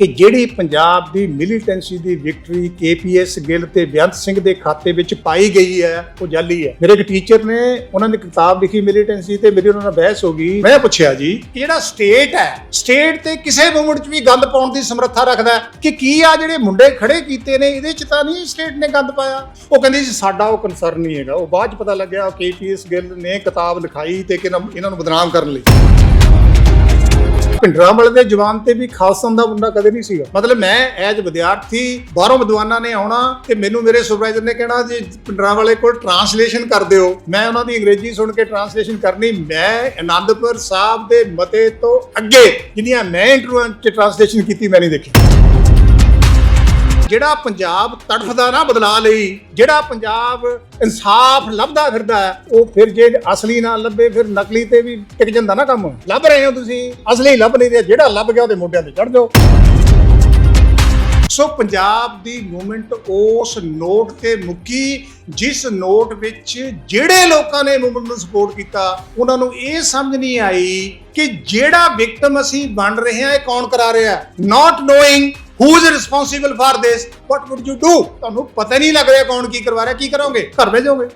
ਕਿ ਜਿਹੜੀ ਪੰਜਾਬ ਦੀ ਮਿਲੀਟੈਂਸੀ ਦੀ ਵਿਕਟਰੀ ਕੇਪੀਐਸ ਗਿੱਲ ਤੇ ਬੇਅੰਤ ਸਿੰਘ ਦੇ ਖਾਤੇ ਵਿੱਚ ਪਾਈ ਗਈ ਹੈ, ਉਹ ਜਾਲੀ ਹੈ। ਮੇਰੇ ਇੱਕ ਟੀਚਰ ਨੇ ਉਹਨਾਂ ਨੇ ਕਿਤਾਬ ਲਿਖੀ ਮਿਲੀਟੈਂਸੀ ਤੇ, ਮੇਰੀ ਉਹਨਾਂ ਨਾਲ ਬਹਿਸ ਹੋ ਗਈ। ਮੈਂ ਪੁੱਛਿਆ ਜੀ ਕਿ ਜਿਹੜਾ ਸਟੇਟ ਹੈ? ਸਟੇਟ ਤੇ ਕਿਸੇ ਮੂਵਮੈਂਟ 'ਚ ਵੀ ਗੰਦ ਪਾਉਣ ਦੀ ਸਮਰੱਥਾ ਰੱਖਦਾ ਕਿ ਕੀ ਆ ਜਿਹੜੇ ਮੁੰਡੇ ਖੜੇ ਕੀਤੇ ਨੇ, ਇਹਦੇ 'ਚ ਤਾਂ ਨਹੀਂ ਸਟੇਟ ਨੇ ਗੰਦ ਪਾਇਆ? ਉਹ ਕਹਿੰਦੇ ਜੀ, ਸਾਡਾ ਉਹ ਕੰਸਰਨ ਨਹੀਂ ਹੈਗਾ। ਉਹ ਬਾਅਦ 'ਚ ਪਤਾ ਲੱਗਿਆ ਕੇਪੀਐਸ ਗਿੱਲ ਨੇ ਕਿਤਾਬ ਲਿਖਾਈ ਤੇ ਕਿ ਇਹਨਾਂ ਨੂੰ ਬਦਨਾਮ ਕਰਨ ਲਈ। ਭਿੰਡਰਾਂ ਵਾਲੇ ਦੇ ਜਵਾਨ ਤੇ ਵੀ ਖਾਲਸਾ ਦਾ ਮੁੰਡਾ ਕਦੇ ਨਹੀਂ ਸੀਗਾ। ਮਤਲਬ ਮੈਂ ਐਜ ਵਿਦਿਆਰਥੀ ਬਾਹਰੋਂ ਵਿਦਵਾਨਾਂ ਨੇ ਆਉਣਾ ਤੇ ਮੈਨੂੰ ਮੇਰੇ ਸੁਪਰਵਾਈਜ਼ਰ ਨੇ ਕਹਿਣਾ, ਜੀ ਭਿੰਡਰਾਂ ਵਾਲੇ ਕੋਲ ਟਰਾਂਸਲੇਸ਼ਨ ਕਰ ਦਿਓ। ਮੈਂ ਉਹਨਾਂ ਦੀ ਅੰਗਰੇਜ਼ੀ ਸੁਣ ਕੇ ਟਰਾਂਸਲੇਸ਼ਨ ਕਰਨੀ। ਮੈਂ ਆਨੰਦਪੁਰ ਸਾਹਿਬ ਦੇ ਮਤੇ ਤੋਂ ਅੱਗੇ ਜਿਹੜੀਆਂ ਮੈਂ ਇੰਟਰਵਿਊ ਚ ਟਰਾਂਸਲੇਸ਼ਨ ਕੀਤੀ, ਮੈਂ ਨਹੀਂ ਦੇਖੀ। ਜਿਹੜਾ ਪੰਜਾਬ ਤੜਫਦਾ ਨਾ ਬਦਲਾ ਲਈ, ਜਿਹੜਾ ਪੰਜਾਬ ਇਨਸਾਫ ਲੱਭਦਾ ਫਿਰਦਾ, ਉਹ ਫਿਰ ਜੇ ਅਸਲੀ ਨਾ ਲੱਭੇ, ਫਿਰ ਨਕਲੀ ਤੇ ਵੀ ਟਿਕ ਜਾਂਦਾ ਨਾ ਕੰਮ। ਲੱਭ ਰਹੇ ਹੋ ਤੁਸੀਂ, ਅਸਲੀ ਲੱਭ ਨਹੀਂ ਰਿਹਾ, ਜਿਹੜਾ ਲੱਭ ਗਿਆ ਉਹਦੇ ਮੋਢਿਆਂ ਤੇ ਚੜ ਜਾਓ। ਸੋ ਪੰਜਾਬ ਦੀ ਮੂਵਮੈਂਟ ਉਸ ਨੋਟ ਤੇ ਮੁੱਕੀ, ਜਿਸ ਨੋਟ ਵਿੱਚ ਜਿਹੜੇ ਲੋਕਾਂ ਨੇ ਮੂਵਮੈਂਟ ਨੂੰ ਸਪੋਰਟ ਕੀਤਾ, ਉਹਨਾਂ ਨੂੰ ਇਹ ਸਮਝ ਨਹੀਂ ਆਈ ਕਿ ਜਿਹੜਾ ਵਿਕਟਮ ਅਸੀਂ ਬਣ ਰਹੇ ਹਾਂ, ਇਹ ਕੌਣ ਕਰਾ ਰਿਹਾ? ਹੈ not knowing who is responsible for this what would you do ਤੁਹਾਨੂੰ ਪਤਾ ਨਹੀਂ ਲੱਗ ਰਿਹਾ ਕੌਣ ਕੀ ਕਰਵਾ ਰਿਹਾ, ਕੀ ਕਰੋਗੇ? ਘਰ ਭੇਜੋਗੇ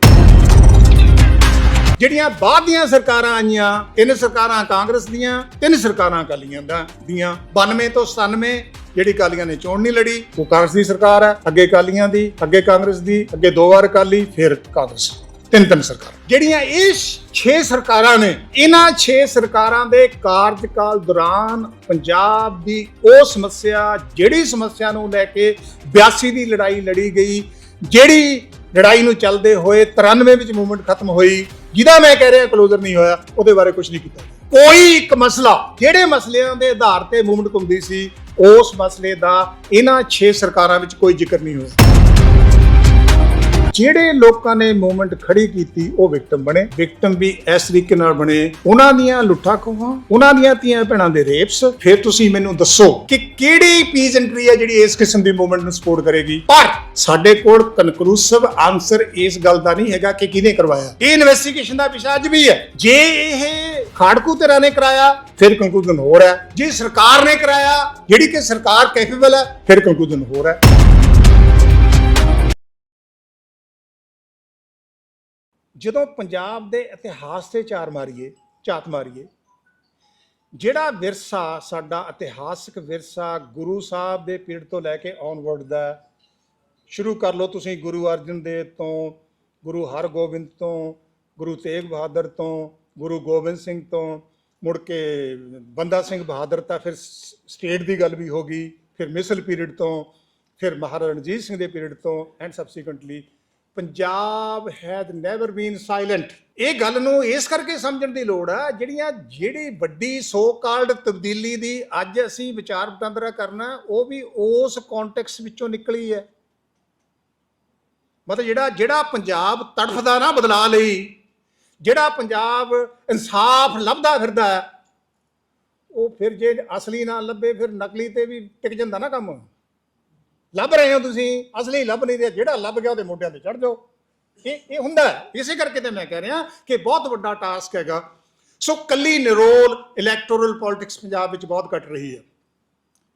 ਜਿਹੜੀਆਂ ਬਾਅਦ ਦੀਆਂ ਸਰਕਾਰਾਂ ਆਈਆਂ, ਤਿੰਨ ਸਰਕਾਰਾਂ ਕਾਂਗਰਸ ਦੀਆਂ, ਤਿੰਨ ਸਰਕਾਰਾਂ ਅਕਾਲੀਆਂ ਦਾ ਦੀਆਂ 92 ਤੋਂ 97 ਜਿਹੜੀ ਅਕਾਲੀਆਂ ਨੇ ਚੋਣ ਨਹੀਂ ਲੜੀ, ਉਹ ਕਾਂਗਰਸ ਦੀ ਸਰਕਾਰ ਹੈ, ਅੱਗੇ ਅਕਾਲੀਆਂ ਦੀ, ਅੱਗੇ ਕਾਂਗਰਸ ਦੀ, ਅੱਗੇ ਦੋ ਵਾਰ ਅਕਾਲੀ, ਫਿਰ ਕਾਂਗਰਸ ਤਿੰਨ ਤਿੰਨ ਸਰਕਾਰ। ਜਿਹੜੀਆਂ ਇਹ 6 ਸਰਕਾਰਾਂ ਨੇ, ਇਹਨਾਂ 6 ਸਰਕਾਰਾਂ ਦੇ ਕਾਰਜਕਾਲ ਦੌਰਾਨ ਪੰਜਾਬ ਦੀ ਉਹ ਸਮੱਸਿਆ, ਜਿਹੜੀ ਸਮੱਸਿਆ ਨੂੰ ਲੈ ਕੇ 82 ਦੀ ਲੜਾਈ ਲੜੀ ਗਈ, ਜਿਹੜੀ ਲੜਾਈ ਨੂੰ ਚੱਲਦੇ ਹੋਏ 93 ਵਿੱਚ ਮੂਵਮੈਂਟ ਖਤਮ ਹੋਈ, ਜਿਹਦਾ ਮੈਂ ਕਹਿ ਰਿਹਾ ਕਲੋਜ਼ਰ ਨਹੀਂ ਹੋਇਆ, ਉਹਦੇ ਬਾਰੇ ਕੁਝ ਨਹੀਂ ਕੀਤਾ ਕੋਈ ਇੱਕ ਮਸਲਾ, ਜਿਹੜੇ ਮਸਲਿਆਂ ਦੇ ਆਧਾਰ ਤੇ ਮੂਵਮੈਂਟ ਘੁੰਮਦੀ ਸੀ, ਉਸ ਮਸਲੇ ਦਾ ਇਹਨਾਂ 6 ਸਰਕਾਰਾਂ ਵਿੱਚ ਕੋਈ ਜ਼ਿਕਰ ਨਹੀਂ ਹੋਇਆ। ਜਿਹੜੇ ਲੋਕਾਂ ਨੇ ਮੂਵਮੈਂਟ ਖੜੀ ਕੀਤੀ ਉਹ ਵਿਕਟਮ ਬਣੇ। ਵਿਕਟਮ ਵੀ ਇਸ ਤਰੀਕੇ ਨਾਲ ਬਣੇ। ਉਹਨਾਂ ਦੀਆਂ ਲੁੱਟਾਂ ਖੋਹਾਂ ਉਹਨਾਂ ਦੀਆਂ ਧੀਆਂ ਭੈਣਾਂ ਦੇ ਰੇਪਸ ਫਿਰ ਤੁਸੀਂ ਮੈਨੂੰ ਦੱਸੋ ਕਿ ਕਿਹੜੀ ਪੀਜੈਂਟਰੀ ਹੈ ਜਿਹੜੀ ਇਸ ਕਿਸਮ ਦੀ ਮੂਵਮੈਂਟ ਨੂੰ ਸਪੋਰਟ ਕਰੇਗੀ? ਪਰ ਸਾਡੇ ਕੋਲ ਕਨਕਲੂਸਿਵ ਆਨਸਰ ਇਸ ਗੱਲ ਦਾ ਨਹੀਂ ਹੈਗਾ ਕਿ ਕਿਹਨੇ ਕਰਵਾਇਆ। ਇਹ ਇਨਵੈਸਟੀਗੇਸ਼ਨ ਦਾ ਵਿਸ਼ਾ ਅੱਜ ਵੀ ਹੈ। ਜੇ ਇਹ ਖਾੜਕੂ ਧਿਰਾਂ ਨੇ ਕਰਾਇਆ ਫਿਰ ਕੰਕਲੂਜਨ ਹੋਰ ਹੈ। ਜੇ ਸਰਕਾਰ ਨੇ ਕਰਾਇਆ ਜਿਹੜੀ ਕਿ ਸਰਕਾਰ ਕੈਪੇਬਲ ਹੈ ਫਿਰ ਕੰਕਲੂਜਨ ਹੋਰ ਹੈ। ਜਦੋਂ ਪੰਜਾਬ ਦੇ ਇਤਿਹਾਸ ਤੇ ਚਾਰ ਮਾਰੀਏ, ਝਾਤ ਮਾਰੀਏ, ਜਿਹੜਾ ਵਿਰਸਾ, ਸਾਡਾ ਇਤਿਹਾਸਕ ਵਿਰਸਾ ਗੁਰੂ ਸਾਹਿਬ ਦੇ ਪੀੜ ਤੋਂ ਲੈ ਕੇ ਆਨਵਰਡ ਦਾ ਸ਼ੁਰੂ ਕਰ ਲਓ ਤੁਸੀਂ ਗੁਰੂ ਅਰਜਨ ਦੇਵ ਤੋਂ, ਗੁਰੂ ਹਰਗੋਬਿੰਦ ਤੋਂ, ਗੁਰੂ ਤੇਗ ਬਹਾਦਰ ਤੋਂ, ਗੁਰੂ ਗੋਬਿੰਦ ਸਿੰਘ ਤੋਂ, ਮੁੜ ਕੇ ਬੰਦਾ ਸਿੰਘ ਬਹਾਦਰ ਤਾਂ ਫਿਰ ਸ- ਸਟੇਟ ਦੀ ਗੱਲ ਵੀ ਹੋ ਗਈ, ਫਿਰ ਮਿਸਲ ਪੀਰੀਅਡ ਤੋਂ, ਫਿਰ ਮਹਾਰਾਜਾ ਰਣਜੀਤ ਸਿੰਘ ਦੇ ਪੀਰੀਅਡ ਤੋਂ and subsequently Punjab has never been silent ਇਹ ਗੱਲ ਨੂੰ ਇਸ ਕਰਕੇ ਸਮਝਣ ਦੀ ਲੋੜ ਆ, ਜਿਹੜੀਆਂ ਜਿਹੜੀ ਵੱਡੀ ਸੋ ਕਾਲਡ ਤਬਦੀਲੀ ਦੀ ਅੱਜ ਅਸੀਂ ਵਿਚਾਰ ਵਟਾਂਦਰਾ ਕਰਨਾ, ਉਹ ਵੀ ਉਸ ਕੰਟੈਕਸ ਵਿੱਚੋਂ ਨਿਕਲੀ ਹੈ। ਮਤਲਬ ਜਿਹੜਾ ਜਿਹੜਾ ਪੰਜਾਬ ਤੜਫਦਾ ਨਾ ਬਦਲਾ ਲਈ, ਜਿਹੜਾ ਪੰਜਾਬ ਇਨਸਾਫ ਲੱਭਦਾ ਫਿਰਦਾ, ਉਹ ਫਿਰ ਜੇ ਅਸਲੀ ਨਾ ਲੱਭੇ, ਫਿਰ ਨਕਲੀ ਤੇ ਵੀ ਟਿਕ ਜਾਂਦਾ ਨਾ ਕੰਮ। ਲੱਭ ਰਹੇ ਹੋ ਤੁਸੀਂ? ਅਸਲੀ ਲੱਭ ਨਹੀਂ ਰਿਹਾ। ਜਿਹੜਾ ਲੱਭ ਗਿਆ ਉਹਦੇ ਮੋਢਿਆਂ ਤੇ ਚੜ ਜਾਓ। ਇਹ ਇਹ ਹੁੰਦਾ ਇਸੇ ਕਰਕੇ ਤੇ ਮੈਂ ਕਹਿ ਰਿਹਾ ਕਿ ਬਹੁਤ ਵੱਡਾ ਟਾਸਕ ਹੈਗਾ। ਸੋ ਕੱਲੀ ਨਿਰੋਲ ਇਲੈਕਟੋਰਲ ਪੋਲਿਟਿਕਸ ਪੰਜਾਬ ਵਿੱਚ ਬਹੁਤ ਘਟ ਰਹੀ ਹੈ।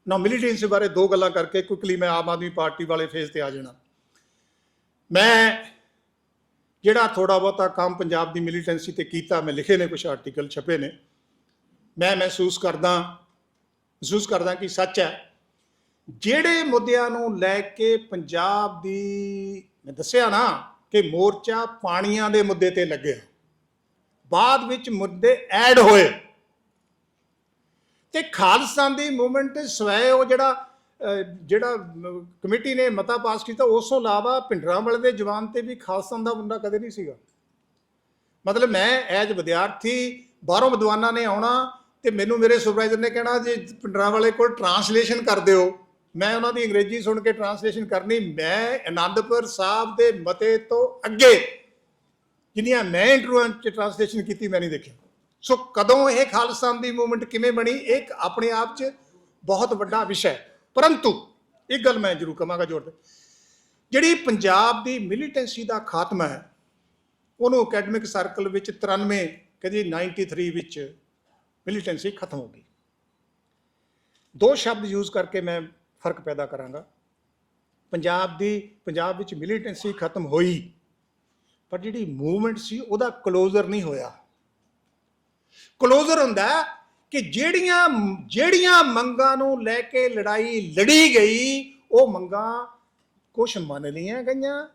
ਨਾ ਮਿਲੀਟੈਂਸੀ ਬਾਰੇ ਦੋ ਗੱਲਾਂ ਕਰਕੇ ਕੁਇਕਲੀ ਮੈਂ ਆਮ ਆਦਮੀ ਪਾਰਟੀ ਵਾਲੇ ਫੇਜ਼ ਤੇ ਆ ਜਾਣਾ। ਮੈਂ ਜਿਹੜਾ ਥੋੜਾ ਬਹੁਤਾ ਕੰਮ ਪੰਜਾਬ ਦੀ ਮਿਲੀਟੈਂਸੀ ਤੇ ਕੀਤਾ, ਮੈਂ ਲਿਖੇ ਨੇ ਕੁਝ ਆਰਟੀਕਲ ਛਪੇ ਨੇ। ਮੈਂ ਮਹਿਸੂਸ ਕਰਦਾ ਮਹਿਸੂਸ ਕਰਦਾ ਕਿ ਸੱਚ ਹੈ। ਜਿਹੜੇ ਮੁੱਦਿਆਂ ਨੂੰ ਲੈ ਕੇ ਪੰਜਾਬ ਦੀ, ਮੈਂ ਦੱਸਿਆ ਨਾ ਕਿ ਮੋਰਚਾ ਪਾਣੀਆਂ ਦੇ ਮੁੱਦੇ ਤੇ ਲੱਗਿਆ। ਬਾਅਦ ਵਿੱਚ ਮੁੱਦੇ ਐਡ ਹੋਏ। ਤੇ ਖਾਲਸਾ ਦੀ ਮੂਵਮੈਂਟ ਸਵੈ ਉਹ ਜਿਹੜਾ ਜਿਹੜਾ ਕਮੇਟੀ ਨੇ ਮਤਾ ਪਾਸ ਕੀਤਾ, ਉਸ ਤੋਂ ਇਲਾਵਾ ਭਿੰਡਰਾਂ ਵਾਲੇ ਦੇ ਜਵਾਨ ਤੇ ਵੀ ਖਾਲਸਾ ਦਾ ਮੁੰਡਾ ਕਦੇ ਨਹੀਂ ਸੀਗਾ। ਮਤਲਬ ਮੈਂ ਐਜ ਵਿਦਿਆਰਥੀ ਬਾਹਰੋਂ ਵਿਦਵਾਨਾਂ ਨੇ ਆਉਣਾ ਤੇ ਮੈਨੂੰ ਮੇਰੇ ਸੁਪਰਵਾਈਜ਼ਰ ਨੇ ਕਹਿਣਾ, ਜੇ ਭਿੰਡਰਾਂ ਵਾਲੇ ਕੋਲ ਟਰਾਂਸਲੇਸ਼ਨ ਕਰ ਦਿਓ ਮੈਂ ਉਹਨਾਂ ਦੀ ਅੰਗਰੇਜ਼ੀ ਸੁਣ ਕੇ ਟਰਾਂਸਲੇਸ਼ਨ ਕਰਨੀ, ਮੈਂ ਆਨੰਦਪੁਰ ਸਾਹਿਬ ਦੇ ਮਤੇ ਤੋਂ ਅੱਗੇ ਜਿੰਨੀਆਂ ਮੈਂ ਇੰਟਰਵਿਊ ਚ ਟਰਾਂਸਲੇਸ਼ਨ ਕੀਤੀ, ਮੈਂ ਨਹੀਂ ਦੇਖਿਆ। ਸੋ ਕਦੋਂ ਇਹ ਖਾਲਸਾ ਦੀ ਮੂਵਮੈਂਟ ਕਿਵੇਂ ਬਣੀ, ਇਹ ਇੱਕ ਆਪਣੇ ਆਪ ਚ ਬਹੁਤ ਵੱਡਾ ਵਿਸ਼ਾ ਹੈ। ਪਰੰਤੂ, ਇੱਕ ਗੱਲ ਮੈਂ ਜ਼ਰੂਰ ਕਹਾਂਗਾ ਜੋੜ ਤੇ ਜਿਹੜੀ ਪੰਜਾਬ ਦੀ ਮਿਲੀਟੈਂਸੀ ਦਾ ਖਾਤਮਾ ਹੈ, ਉਹਨੂੰ ਅਕੈਡਮਿਕ ਸਰਕਲ ਵਿੱਚ 93 ਕਦੀ 93 ਵਿੱਚ ਮਿਲੀਟੈਂਸੀ ਖਤਮ ਹੋ ਗਈ। ਦੋ ਸ਼ਬਦ ਯੂਜ਼ ਕਰਕੇ ਮੈਂ ਫ਼ਰਕ ਪੈਦਾ ਕਰਾਂਗਾ। ਪੰਜਾਬ ਦੀ, ਪੰਜਾਬ ਵਿੱਚ ਮਿਲੀਟੈਂਸੀ ਖਤਮ ਹੋਈ, ਪਰ ਜਿਹੜੀ ਮੂਵਮੈਂਟ ਸੀ ਉਹਦਾ ਕਲੋਜ਼ਰ ਨਹੀਂ ਹੋਇਆ। ਕਲੋਜ਼ਰ ਹੁੰਦਾ ਕਿ ਜਿਹੜੀਆਂ ਜਿਹੜੀਆਂ ਮੰਗਾਂ ਨੂੰ ਲੈ ਕੇ ਲੜਾਈ ਲੜੀ ਗਈ, ਉਹ ਮੰਗਾਂ ਕੁਝ ਮੰਨ ਲਈਆਂ ਗਈਆਂ।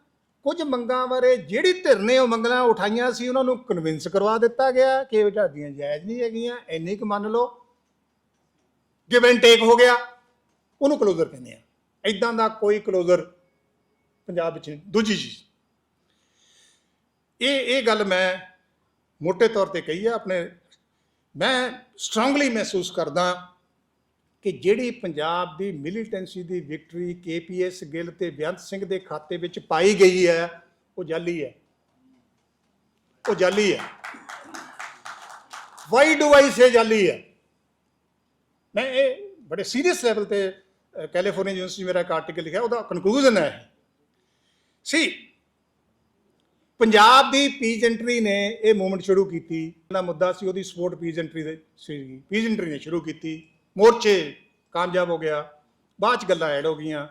ਕੁਝ ਮੰਗਾਂ ਬਾਰੇ ਜਿਹੜੀ ਧਿਰ ਨੇ ਉਹ ਮੰਗਾਂ ਉਠਾਈਆਂ ਸੀ, ਉਹਨਾਂ ਨੂੰ ਕਨਵਿੰਸ ਕਰਵਾ ਦਿੱਤਾ ਗਿਆ ਕਿ ਇਹ ਤੁਹਾਡੀਆਂ ਜਾਇਜ਼ ਨਹੀਂ ਹੈਗੀਆਂ, ਇੰਨੀ ਕੁ ਮੰਨ ਲਓ। ਗਿਵ ਐਂਡ ਟੇਕ ਹੋ ਗਿਆ। ਉਹਨੂੰ ਕਲੋਜ਼ਰ ਕਹਿੰਦੇ ਆ। ਇਦਾਂ ਦਾ ਕੋਈ ਕਲੋਜ਼ਰ ਪੰਜਾਬ ਵਿੱਚ ਨਹੀਂ। ਦੂਜੀ ਚੀਜ਼। ਇਹ ਇਹ ਗੱਲ ਮੈਂ ਮੋٹے ਤੌਰ ਤੇ ਕਹੀ ਆ ਆਪਣੇ। ਮੈਂ ਸਟਰੋਂਗਲੀ ਮਹਿਸੂਸ ਕਰਦਾ ਕਿ ਜਿਹੜੀ ਪੰਜਾਬ ਦੀ ਮਿਲੀਟੈਂਸੀ ਦੀ ਵਿਕਟਰੀ ਕੇਪੀਐਸ ਗਿੱਲ ਤੇ ਬੇਅੰਤ ਸਿੰਘ ਦੇ ਖਾਤੇ ਵਿੱਚ ਪਾਈ ਗਈ ਹੈ, ਉਹ ਜਾਲੀ ਹੈ। ਉਹ ਜਾਲੀ ਹੈ। ਵਾਈ ਡੂ ਆਈ ਸੇ ਜਾਲੀ ਹੈ। ਮੈਂ ਇਹ ਬੜੇ ਸੀਰੀਅਸ ਲੈਵਲ ਤੇ ਕੈਲੀਫੋਰਨੀਆ ਯੂਨੀਵਰਸਿਟੀ ਮੇਰਾ ਇੱਕ ਆਰਟੀਕਲ ਲਿਖਿਆ, ਉਹਦਾ ਕਨਕਲੂਜਨ ਹੈ ਸੀ ਪੰਜਾਬ ਦੀ ਪੀਜੈਂਟਰੀ ਨੇ ਇਹ ਮੂਵਮੈਂਟ ਸ਼ੁਰੂ ਕੀਤੀ। ਦਾ ਮੁੱਦਾ ਸੀ ਉਹਦੀ ਸਪੋਰਟ ਪੀਜੈਂਟਰੀ ਦੇ ਸੀ। ਪੀਜੈਂਟਰੀ ਨੇ ਸ਼ੁਰੂ ਕੀਤੀ। ਮੋਰਚੇ ਕਾਮਯਾਬ ਹੋ ਗਿਆ। ਬਾਅਦ ਚ ਗੱਲਾਂ ਐਡ ਹੋ ਗਈਆਂ।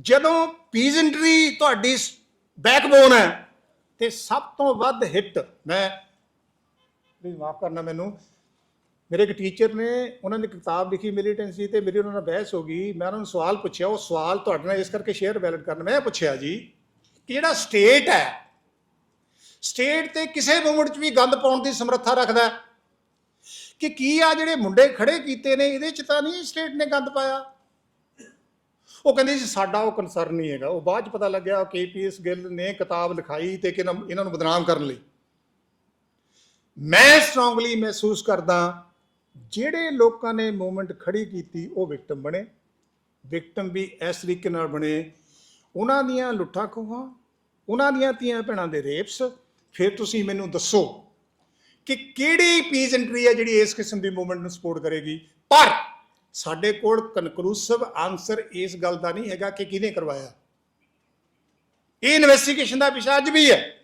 ਜਦੋਂ ਪੀਜੈਂਟਰੀ ਤੁਹਾਡੀ ਬੈਕਬੋਨ ਹੈ, ਤੇ ਸਭ ਤੋਂ ਵੱਧ ਹਿੱਟ ਮੈਂ ਮਾਫ ਕਰਨਾ ਮੈਨੂੰ ਮੇਰੇ ਇੱਕ ਟੀਚਰ ਨੇ, ਉਹਨਾਂ ਨੇ ਕਿਤਾਬ ਲਿਖੀ ਮਿਲੀਟੈਂਸੀ ਤੇ, ਮੇਰੀ ਉਹਨਾਂ ਨਾਲ ਬਹਿਸ ਹੋ ਗਈ। ਮੈਂ ਉਹਨਾਂ ਨੂੰ ਸਵਾਲ ਪੁੱਛਿਆ, ਉਹ ਸਵਾਲ ਤੁਹਾਡੇ ਨਾਲ ਇਸ ਕਰਕੇ ਸ਼ੇਅਰ ਵੈਲਿਡ ਕਰਨ, ਮੈਂ ਪੁੱਛਿਆ ਜੀ ਕਿ ਜਿਹੜਾ ਸਟੇਟ ਹੈ ਸਟੇਟ ਤੇ ਕਿਸੇ ਮੂਵਮੈਂਟ 'ਚ ਵੀ ਗੰਦ ਪਾਉਣ ਦੀ ਸਮਰੱਥਾ ਰੱਖਦਾ ਕਿ ਕੀ ਆ ਜਿਹੜੇ ਮੁੰਡੇ ਖੜੇ ਕੀਤੇ ਨੇ, ਇਹਦੇ 'ਚ ਤਾਂ ਨਹੀਂ ਸਟੇਟ ਨੇ ਗੰਦ ਪਾਇਆ? ਉਹ ਕਹਿੰਦੇ ਜੀ, ਸਾਡਾ ਉਹ ਕਨਸਰਨ ਨਹੀਂ ਹੈਗਾ। ਉਹ ਬਾਅਦ 'ਚ ਪਤਾ ਲੱਗਿਆ ਕੇਪੀਐਸ ਗਿੱਲ ਨੇ ਕਿਤਾਬ ਲਿਖਾਈ ਤੇ ਕਿ ਇਹਨਾਂ ਨੂੰ ਬਦਨਾਮ ਕਰਨ ਲਈ। ਮੈਂ ਸਟਰੋਂਗਲੀ ਮਹਿਸੂਸ ਕਰਦਾ ਜਿਹੜੇ ਲੋਕਾਂ ਨੇ ਮੂਵਮੈਂਟ ਖੜੀ ਕੀਤੀ ਉਹ ਵਿਕਟਮ ਬਣੇ। ਵਿਕਟਮ ਵੀ ਇਸ ਤਰੀਕੇ ਨਾਲ ਬਣੇ। ਉਹਨਾਂ ਦੀਆਂ ਲੁੱਟਾਂ ਖੋਹਾਂ, ਉਹਨਾਂ ਦੀਆਂ ਧੀਆਂ ਭੈਣਾਂ ਦੇ ਰੇਪਸ। ਫਿਰ ਤੁਸੀਂ ਮੈਨੂੰ ਦੱਸੋ ਕਿ ਕਿਹੜੀ ਪੀਸ ਐਂਟਰੀ ਹੈ ਜਿਹੜੀ ਇਸ ਕਿਸਮ ਦੀ ਮੂਵਮੈਂਟ ਨੂੰ ਸਪੋਰਟ ਕਰੇਗੀ? ਪਰ ਸਾਡੇ ਕੋਲ ਕਨਕਲੂਸਿਵ ਆਨਸਰ ਇਸ ਗੱਲ ਦਾ ਨਹੀਂ ਹੈਗਾ ਕਿ ਕਿਹਨੇ ਕਰਵਾਇਆ। ਇਹ ਇਨਵੈਸਟੀਗੇਸ਼ਨ ਦਾ ਵਿਸ਼ਾ ਅੱਜ ਵੀ ਹੈ।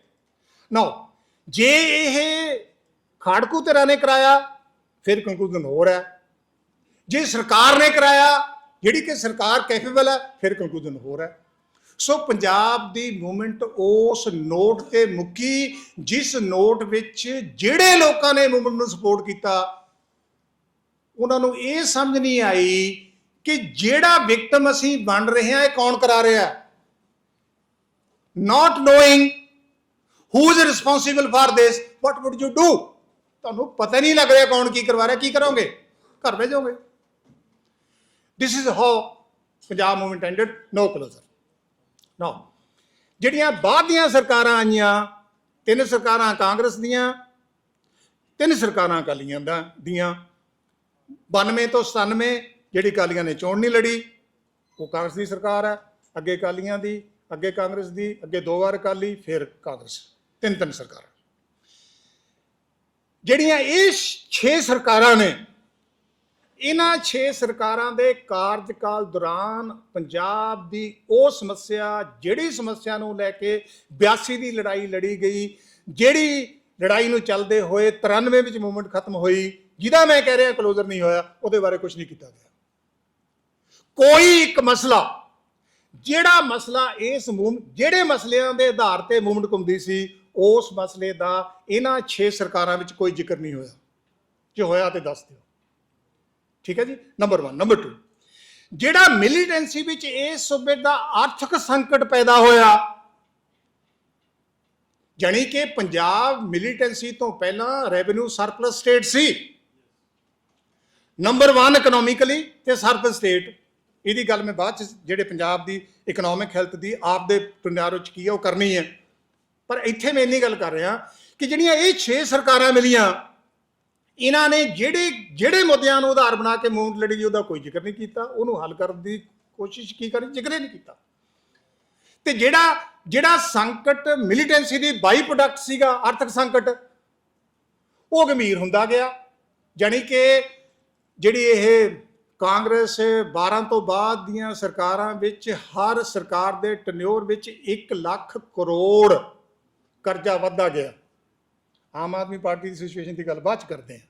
ਨੋ ਜੇ ਇਹ ਖਾੜਕੂ ਧਿਰਾਂ ਨੇ ਕਰਾਇਆ ਫਿਰ ਕੰਕਲੂਜਨ ਹੋਰ ਹੈ। ਜੇ ਸਰਕਾਰ ਨੇ ਕਰਾਇਆ, ਜਿਹੜੀ ਕਿ ਸਰਕਾਰ ਕੈਪੇਬਲ ਹੈ, ਫਿਰ ਕੰਕਲੂਜਨ ਹੋਰ ਹੈ। ਸੋ ਪੰਜਾਬ ਦੀ ਮੂਵਮੈਂਟ ਉਸ ਨੋਟ ਤੇ ਮੁੱਕੀ, ਜਿਸ ਨੋਟ ਵਿੱਚ ਜਿਹੜੇ ਲੋਕਾਂ ਨੇ ਮੂਵਮੈਂਟ ਨੂੰ ਸਪੋਰਟ ਕੀਤਾ, ਉਹਨਾਂ ਨੂੰ ਇਹ ਸਮਝ ਨਹੀਂ ਆਈ ਕਿ ਜਿਹੜਾ ਵਿਕਟਮ ਅਸੀਂ ਬਣ ਰਹੇ ਹਾਂ, ਇਹ ਕੌਣ ਕਰਾ ਰਿਹਾ ਹੈ? Knowing who is is for for this, what you do ਤੁਹਾਨੂੰ ਪਤਾ ਨਹੀਂ ਲੱਗ ਰਿਹਾ ਕੌਣ ਕੀ ਕਰਵਾ ਰਿਹਾ, ਕੀ ਕਰੋਗੇ? ਘਰ ਭੇਜੋਗੇ this is how Punjab movement ended. No closer no ਜਿਹੜੀਆਂ ਬਾਅਦ ਦੀਆਂ ਸਰਕਾਰਾਂ ਆਈਆਂ, ਤਿੰਨ ਸਰਕਾਰਾਂ ਕਾਂਗਰਸ ਦੀਆਂ, ਤਿੰਨ ਸਰਕਾਰਾਂ ਅਕਾਲੀਆਂ ਦਾ, ਦੀਆਂ 92 ਤੋਂ 97 ਜਿਹੜੀ ਅਕਾਲੀਆਂ ਨੇ ਚੋਣ ਨਹੀਂ ਲੜੀ, ਉਹ ਕਾਂਗਰਸ ਦੀ ਸਰਕਾਰ ਹੈ, ਅੱਗੇ ਅਕਾਲੀਆਂ ਦੀ, ਅੱਗੇ ਕਾਂਗਰਸ ਦੀ, ਅੱਗੇ ਦੋ ਵਾਰ ਅਕਾਲੀ, ਫਿਰ ਕਾਂਗਰਸ। ਤਿੰਨ ਤਿੰਨ ਸਰਕਾਰਾਂ। ਜਿਹੜੀਆਂ ਇਹ 6 ਸਰਕਾਰਾਂ ਨੇ, ਇਹਨਾਂ 6 ਸਰਕਾਰਾਂ ਦੇ ਕਾਰਜਕਾਲ ਦੌਰਾਨ ਪੰਜਾਬ ਦੀ ਉਹ ਸਮੱਸਿਆ, ਜਿਹੜੀ ਸਮੱਸਿਆ ਨੂੰ ਲੈ ਕੇ 82 ਦੀ ਲੜਾਈ ਲੜੀ ਗਈ, ਜਿਹੜੀ ਲੜਾਈ ਨੂੰ ਚੱਲਦੇ ਹੋਏ 93 ਵਿੱਚ ਮੂਵਮੈਂਟ ਖਤਮ ਹੋਈ, ਜਿਹਦਾ ਮੈਂ ਕਹਿ ਰਿਹਾ ਕਲੋਜ਼ਰ ਨਹੀਂ ਹੋਇਆ, ਉਹਦੇ ਬਾਰੇ ਕੁਝ ਨਹੀਂ ਕੀਤਾ ਗਿਆ। ਕੋਈ ਇੱਕ ਮਸਲਾ, ਜਿਹੜਾ ਮਸਲਾ ਇਸ ਮੂਵ ਜਿਹੜੇ ਮਸਲਿਆਂ ਦੇ ਆਧਾਰ ਤੇ ਮੂਵਮੈਂਟ ਘੁੰਮਦੀ ਸੀ ਉਸ ਮਸਲੇ ਦਾ ਇਹਨਾਂ 6 ਸਰਕਾਰਾਂ ਵਿੱਚ ਕੋਈ ਜ਼ਿਕਰ ਨਹੀਂ ਹੋਇਆ। ਜੇ ਹੋਇਆ ਤੇ ਦੱਸ ਦਿਓ। ਠੀਕ ਹੈ ਜੀ? ਨੰਬਰ 1 ਨੰਬਰ 2 ਜਿਹੜਾ ਮਿਲੀਟੈਂਸੀ ਵਿੱਚ ਇਸ ਸੂਬੇ ਦਾ ਆਰਥਿਕ ਸੰਕਟ ਪੈਦਾ ਹੋਇਆ, ਜਾਣੀ ਕਿ ਪੰਜਾਬ ਮਿਲੀਟੈਂਸੀ ਤੋਂ ਪਹਿਲਾਂ ਰੈਵਨਿਊ ਸਰਪਲਸ ਸਟੇਟ ਸੀ। ਨੰਬਰ 1 ਇਕਨੋਮਿਕਲੀ ਤੇ ਸਰਪਲਸ ਸਟੇਟ ਇਹਦੀ ਗੱਲ ਮੈਂ ਬਾਅਦ ਚ, ਜਿਹੜੇ ਪੰਜਾਬ ਦੀ ਇਕਨੋਮਿਕ ਹੈਲਥ ਦੀ, ਆਪ ਦੇ ਪੁਨਿਆਰੋ ਚ ਕੀ ਹੈ ਉਹ ਕਰਨੀ ਹੈ। ਪਰ ਇੱਥੇ ਮੈਂ ਇੰਨੀ ਗੱਲ ਕਰ ਰਿਹਾ ਕਿ ਜਿਹੜੀਆਂ ਇਹ 6 ਸਰਕਾਰਾਂ ਮਿਲੀਆਂ, ਇਹਨਾਂ ਨੇ ਜਿਹੜੇ ਜਿਹੜੇ ਮੁੱਦਿਆਂ ਨੂੰ ਆਧਾਰ ਬਣਾ ਕੇ ਮੂੰਹ ਲੜੀ ਉਹਦਾ ਕੋਈ ਜ਼ਿਕਰ ਨਹੀਂ ਕੀਤਾ, ਉਹਨੂੰ ਹੱਲ ਕਰਨ ਦੀ ਕੋਸ਼ਿਸ਼ ਕੀ ਕਰੀ, ਜ਼ਿਕਰ ਨਹੀਂ ਕੀਤਾ। ਤੇ ਜਿਹੜਾ ਜਿਹੜਾ ਸੰਕਟ ਮਿਲੀਟੈਂਸੀ ਦੀ ਬਾਈ ਪ੍ਰੋਡਕਟ ਸੀਗਾ, ਆਰਥਿਕ ਸੰਕਟ, ਉਹ ਗੰਭੀਰ ਹੁੰਦਾ ਗਿਆ। ਜਾਣੀ ਕਿ ਜਿਹੜੀ ਇਹ ਕਾਂਗਰਸ 12 ਤੋਂ ਬਾਅਦ ਦੀਆਂ ਸਰਕਾਰਾਂ ਵਿੱਚ ਹਰ ਸਰਕਾਰ ਦੇ ਟਨਿਓਰ ਵਿੱਚ 1 ਲੱਖ ਕਰੋੜ ਕਰਜ਼ਾ ਵੱਧਦਾ ਗਿਆ। ਆਮ ਆਦਮੀ ਪਾਰਟੀ ਦੀ ਸਿਚੁਏਸ਼ਨ ਦੀ ਗੱਲ ਬਾਅਦ ਚ ਕਰਦੇ ਹਾਂ।